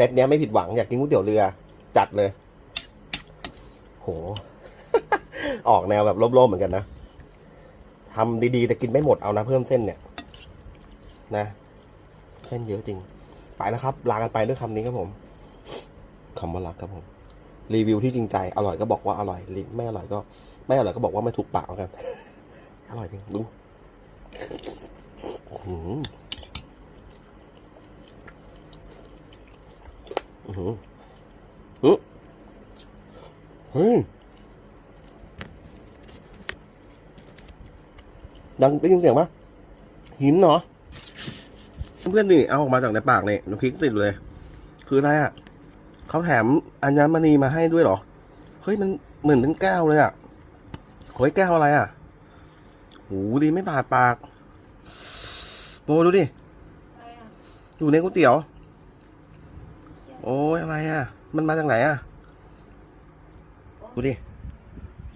ซตเนี้ยไม่ผิดหวังอยากกินก๋วยเตี๋ยวเรือ จัดเลย โห ออกแนวแบบโลบๆเหมือนกันนะทำดีๆแต่กินไม่หมดเอานะเพิ่มเส้นเนี่ย นะเส้นเยอะจริง ไปแล้วครับ ลากันไปด้วยคำนี้ครับผมคำว่ารักครับผม รีวิวที่จริงใจ อร่อยก็บอกว่าอร่อย ไม่อร่อยก็ ไม่อร่อยก็บอกว่าไม่ถูกปากกัน อร่อยจริงดู อืออือเฮ้ยดังได้ยินเสียงปะหินเหรอ เพื่อนนี่เอาออกมาจากในปากเนี่ยน้ำพริกติดเลย คืออะไรอะเขาแถมอัญมณีมาให้ด้วยเหรอ เฮ้ยมันเหมือนเป็นแก้วเลยอะเฮ้ยแก้วอะไรอะโหดีไม่บาดปาก โบดูดิอยู่ในก๋วยเตี๋ยว โอ้ยอะไรอะ มันมาจากไหนอะ ดูดิ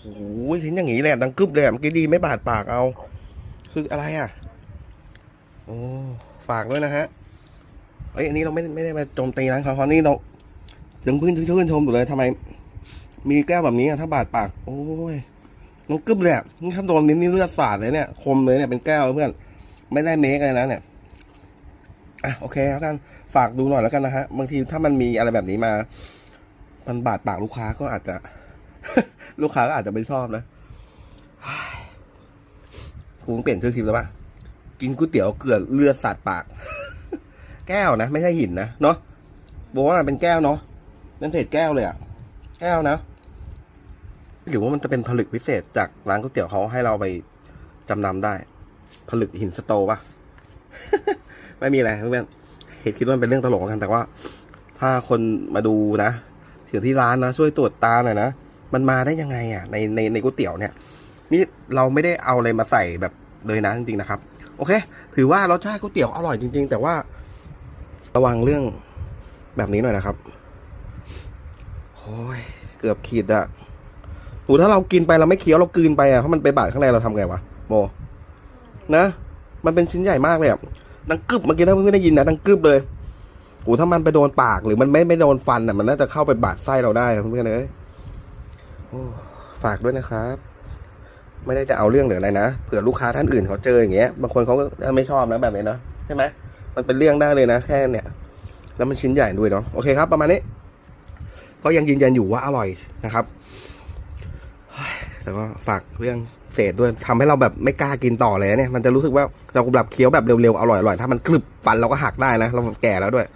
โอ้ยทิ้งอย่างงี้เลยดังกึบเลยเมื่อกี้ดีไม่บาดปากเอา คืออะไรอะ โอ้ฝากด้วยนะฮะเอ้ยอันนี้เราไม่ไม่ได้มาโจมตีร้านเขาเขานี่เรายังเพิ่งชื่นชมอยู่เลยทำไม มีแก้วแบบนี้อะถ้าบาดปาก โอ้ยน้องกึบเลยนี่ถ้าโดนนิ้นนี่เลือดสาดเลยเนี่ย คมเลยเนี่ยเป็นแก้วเพื่อน ไม่ได้เมคเลยนะเนี่ย อะโอเคแล้วกันฝากดูหน่อยแล้วกันนะฮะบางทีถ้ามันมีอะไรแบบนี้มา มันบาดปากลูกค้าก็อาจจะ ลูกค้าก็อาจจะไม่ชอบนะกูต้องเปลี่ยนชื่อคลิปแล้วป่ะกินก๋วยเตี๋ยวเกลือเลือดสาดปาก แก้วนะ ไม่ใช่หินนะเนาะบอกว่าเป็นแก้วเนาะนั่นเศษแก้วเลยอะแก้วนะหรือว่ามันจะเป็นผลึกพิเศษจากร้านก๋วยเตี๋ยวเขาให้เราไปจำนำได้ ผลึกหินสโตป่ะ ไม่มีอะไรเพื่อนเห็นคิดว่ามันเป็นเรื่องตลกกันแต่ว่า ถ้าคนมาดูนะถึงที่ร้านนะช่วยตรวจตาหน่อยนะมันมาได้ยังไงอะในในในก๋วยเตี๋ยวเนี่ย นี่เราไม่ได้เอาอะไรมาใส่แบบเลยนะจริงๆนะครับ โอเค ถือว่ารสชาติก๋วยเตี๋ยวอร่อยจริง ๆ แต่ว่าระวังเรื่องแบบนี้หน่อยนะครับโอ้ยเกือบขีดอะโหถ้าเรากินไปเราไม่เคี้ยวเรากืนไปอะเพราะมันไปบาดข้างในเราทำไงวะโบนะมันเป็นชิ้นใหญ่มากเลยอะ ดังกึบเมื่อกี้ถ้าเพื่อนได้ยินนะดังกึบเลยโหถ้ามันไปโดนปากหรือมันไม่ไม่โดนฟันอะมันน่าจะเข้าไปบาดไส้เราได้เพื่อนเลยโอ้ฝากด้วยนะครับ ไม่ได้จะเอาเรื่องหรืออะไรนะเผื่อลูกค้าท่านอื่นเขาเจออย่างเงี้ยบางคนเขาก็ไม่ชอบนะแบบนี้เนาะใช่ไหมมันเป็นเรื่องได้เลยนะแค่เนี่ย แล้วมันชิ้นใหญ่ด้วยเนาะโอเคครับ ประมาณนี้ ก็ยังยืนยันอยู่ว่าอร่อยนะครับ แต่ก็ฝากเรื่องเศษด้วยทำให้เราแบบไม่กล้ากินต่อเลยเนี่ยมันจะรู้สึกว่าเราแบบเคี้ยวแบบเร็วๆอร่อยๆถ้ามันกรึบฟันเราก็หักได้นะเราแก่แล้วด้วย